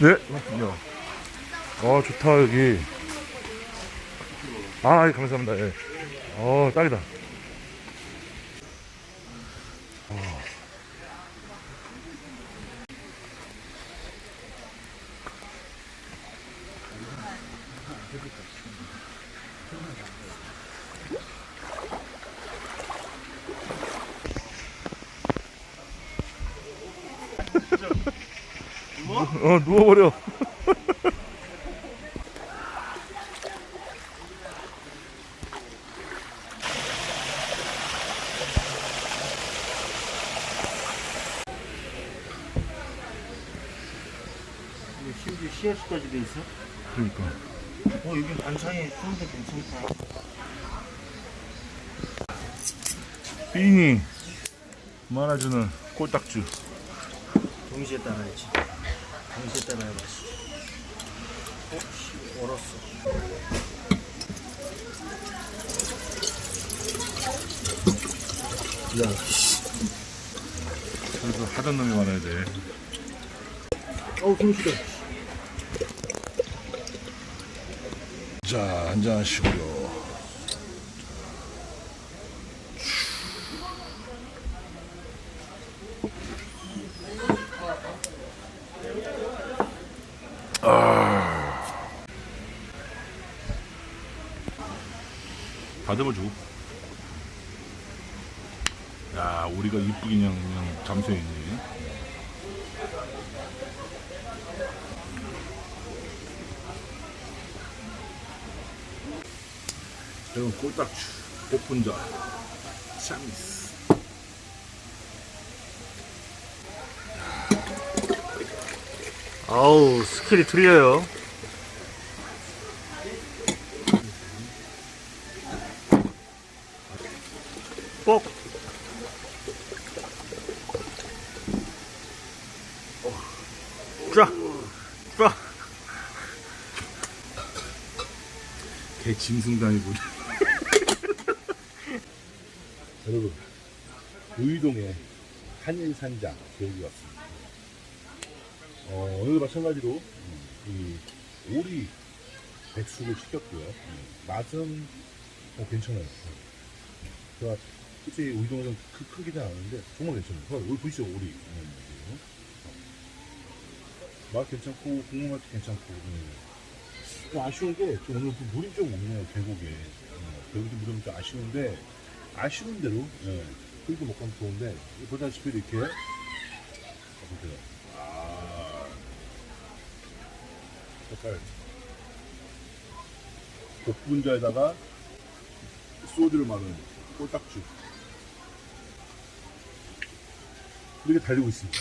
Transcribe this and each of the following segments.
네? 아 좋다 여기 아 예, 감사합니다 예. 어 딱이다 어. 어, 누워버려. 심지어 CS까지 돼 있어? 그러니까. 어, 여기 반찬이 좋은데 괜찮다. 삐니 말아주는 꼴딱주. 동시에 따라야지. 동시에 따라야 맛있어. 어, 씨, 얼었어. 야. 그래서 하던 놈이 많아야 돼. 어우, 숨쉬다. 자, 한잔 하시고요. 다듬어 줘. 야, 우리가 이쁘게 그냥, 그냥 잠수해 있네. 이건 꼴딱주, 볶분자, 샤미스. 아우, 스킬이 틀려요. 꼭. 쫙, 쫙. 개 짐승당이고. 여러분, 우이동에 한일산장 여기 왔습니다. 어, 오늘도 마찬가지로 음, 이 오리 백숙을 시켰고요. 음, 맛은 어, 괜찮아요. 음. 제가 솔직히 우이동에서 크, 크기는 않은데 정말 괜찮아요. 봐, 여기 보시죠, 오리. 음, 그리고. 맛 괜찮고 국물 맛도 괜찮고. 음. 좀 아쉬운 게좀 오늘 좀 물이 좀 없네요 계곡에 어, 계곡에 물이 좀 아쉬운데 아쉬운 대로 예, 그렇게 먹으면 좋은데 보다시피 이렇게 보세요 아 색깔 복분자에다가 소주를 마는 꼴딱주 이렇게 달리고 있습니다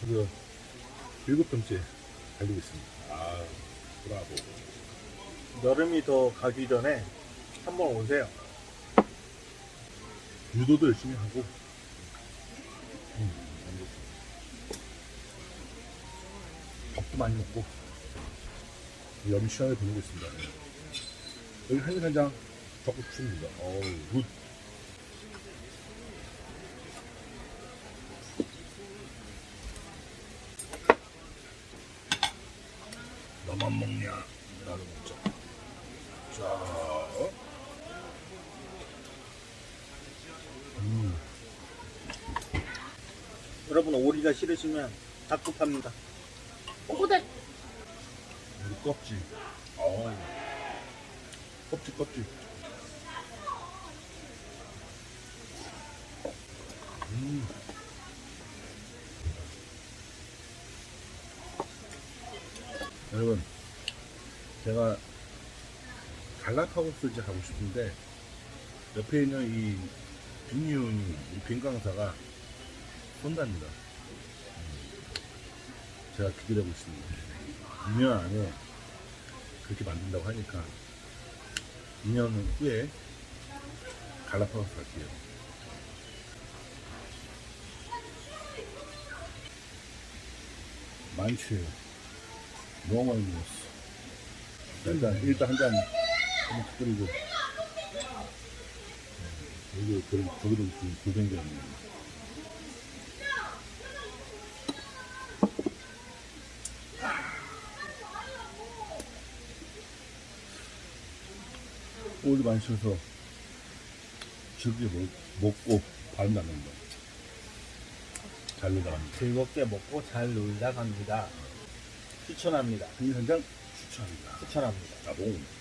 그래서 일곱 번째 달리고 있습니다 아 브라보 여름이 더 가기 전에 한번 오세요. 유도도 열심히 하고 음, 밥도 많이 먹고 시간을 보내고 있습니다. 네. 여기 한일간장 적극 춥니다. 어우 굿. 너만 먹냐? 나도 먹자. 자, 음. 여러분 오리가 싫으시면 닭도 팝니다. 오고댁 우리 껍질. 어우. 껍질, 껍질. 음. 여러분, 제가 갈라파고스 이제 가고 싶은데, 옆에 있는 이 빅리온이, 이 빈강사가 쏜답니다. 음. 제가 기대하고 있습니다. 2년 안에 그렇게 만든다고 하니까 2년 후에 갈라파고스 갈게요. 많지요. 너무 많이 먹었어. 자, 일단, 일단 한 잔, 한번 끓이고 여기 거기도 좀 고생되었네요. 오일 많이 쳐서 즐겁게 먹고 바람 나는다. 잘 놀다 갑니다. 즐겁게 먹고 잘 놀다 갑니다. 추천합니다. 이 현장 추천합니다. 추천합니다. 자봉.